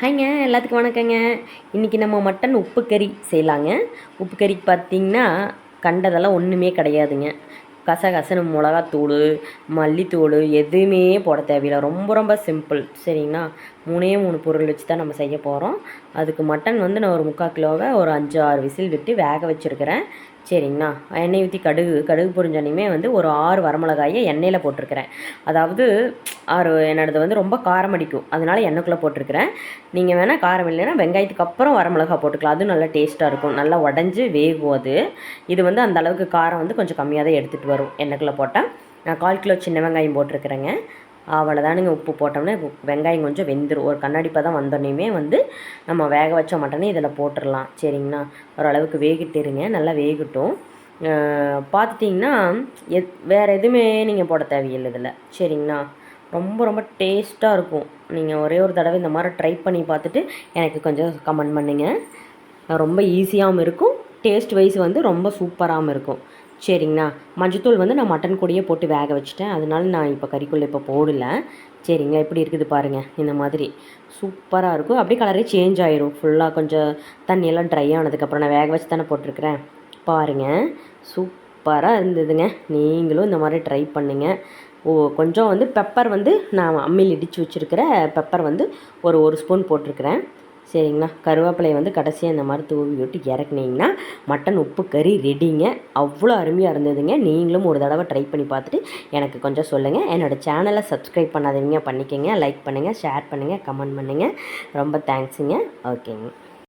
ஹாய்ங்க எல்லாத்துக்கும் வணக்கங்க. இன்றைக்கி நம்ம மட்டன் உப்பு கறி செய்யலாங்க. உப்பு கறிக்கு பார்த்திங்கன்னா கண்டதெல்லாம் ஒன்றுமே கிடையாதுங்க. கசகசன்னு மிளகாத்தூள் மல்லித்தூள் எதுவுமே போட தேவையில்லை. ரொம்ப ரொம்ப சிம்பிள். சரிங்களா? மூணே மூணு பொருள் வச்சு தான் நம்ம செய்ய போகிறோம் அதுக்கு மட்டன் வந்து நான் ஒரு முக்கால் கிலோவை ஒரு அஞ்சு ஆறு விசில் விட்டு வேக வச்சுருக்கிறேன். சரிங்களா? எண்ணெய் ஊற்றி கடுகு கடுகு பொரிஞ்சோனையுமே வந்து ஒரு ஆறு வரமிளகாயை எண்ணெயில் போட்டிருக்கிறேன். அதாவது ஆறு என்னோடது வந்து ரொம்ப காரம் அடிக்கும். அதனால எண்ணெய்க்குள்ளே போட்டிருக்கிறேன். நீங்கள் வேணால் காரம் இல்லைன்னா வெங்காயத்துக்கு அப்புறம் வரமிளகா போட்டுக்கலாம். அதுவும் நல்லா டேஸ்ட்டாக இருக்கும். நல்லா உடஞ்சி வேகும் அது. இது வந்து அந்த அளவுக்கு காரம் வந்து கொஞ்சம் கம்மியாக தான் எடுத்துகிட்டு வரும். எண்ணெய்க்குள்ளே போட்டால் நான் கால் கிலோ சின்ன வெங்காயம் போட்டிருக்கிறேங்க. அவ்வளோதானுங்க உப்பு போட்டோம்னா வெங்காயம் கொஞ்சம் வெந்துடும் ஒரு கண்ணாடிப்பாக தான் வந்தோடனேயுமே வந்து நம்ம வேக வச்ச மட்டனே இதில் போட்டுடலாம். சரிங்களா? ஓரளவுக்கு வேகிட்டுருங்க நல்லா வேகட்டும். பார்த்துட்டிங்கன்னா எத் வேறு எதுவுமே நீங்கள் போட தேவையில்லை இதில். சரிங்களா? ரொம்ப ரொம்ப டேஸ்ட்டாக இருக்கும். நீங்கள் ஒரே ஒரு தடவை இந்த மாதிரி ட்ரை பண்ணி பார்த்துட்டு எனக்கு கொஞ்சம் கமெண்ட் பண்ணுங்கள் ரொம்ப ஈஸியாகவும் இருக்கும். டேஸ்ட் வைஸ் வந்து ரொம்ப சூப்பராகவும் இருக்கும். சரிங்கண்ணா மஞ்சத்தூள் வந்து நான் மட்டன் கூடையே போட்டு வேக வச்சுட்டேன். அதனால நான் இப்போ கறிக்குள்ளே இப்போ போடல. சரிங்களா எப்படி இருக்குது பாருங்கள் இந்த மாதிரி சூப்பராக இருக்கும். அப்படியே கலரே சேஞ்ச் ஆயிரும். ஃபுல்லாக கொஞ்சம் தண்ணியெல்லாம் ட்ரை ஆனதுக்கப்புறம் நான் வேக வச்சு தானே போட்டிருக்கிறேன். பாருங்கள் சூப்பராக இருந்ததுங்க. நீங்களும் இந்த மாதிரி ட்ரை பண்ணுங்கள் ஓ கொஞ்சம் வந்து பெப்பர் வந்து நான் அம்மியில் இடித்து வச்சுருக்கிற பெப்பர் வந்து ஒரு ஒரு ஸ்பூன் போட்டிருக்கிறேன். சரிங்களா? கருவேப்பிலையை வந்து கடைசியாக இந்த மாதிரி தூவி விட்டு இறக்குனீங்கன்னா மட்டன் உப்பு கறி ரெடிங்க அவ்வளோ அருமையாக இருந்ததுங்க. நீங்களும் ஒரு தடவை ட்ரை பண்ணி பார்த்துட்டு எனக்கு கொஞ்சம் சொல்லுங்கள் என்னோடய சேனலை சப்ஸ்கிரைப் பண்ணாதவங்க பண்ணிக்கோங்க. லைக் பண்ணுங்கள் ஷேர் பண்ணுங்கள் கமெண்ட் பண்ணுங்கள் ரொம்ப தேங்க்ஸுங்க ஓகேங்க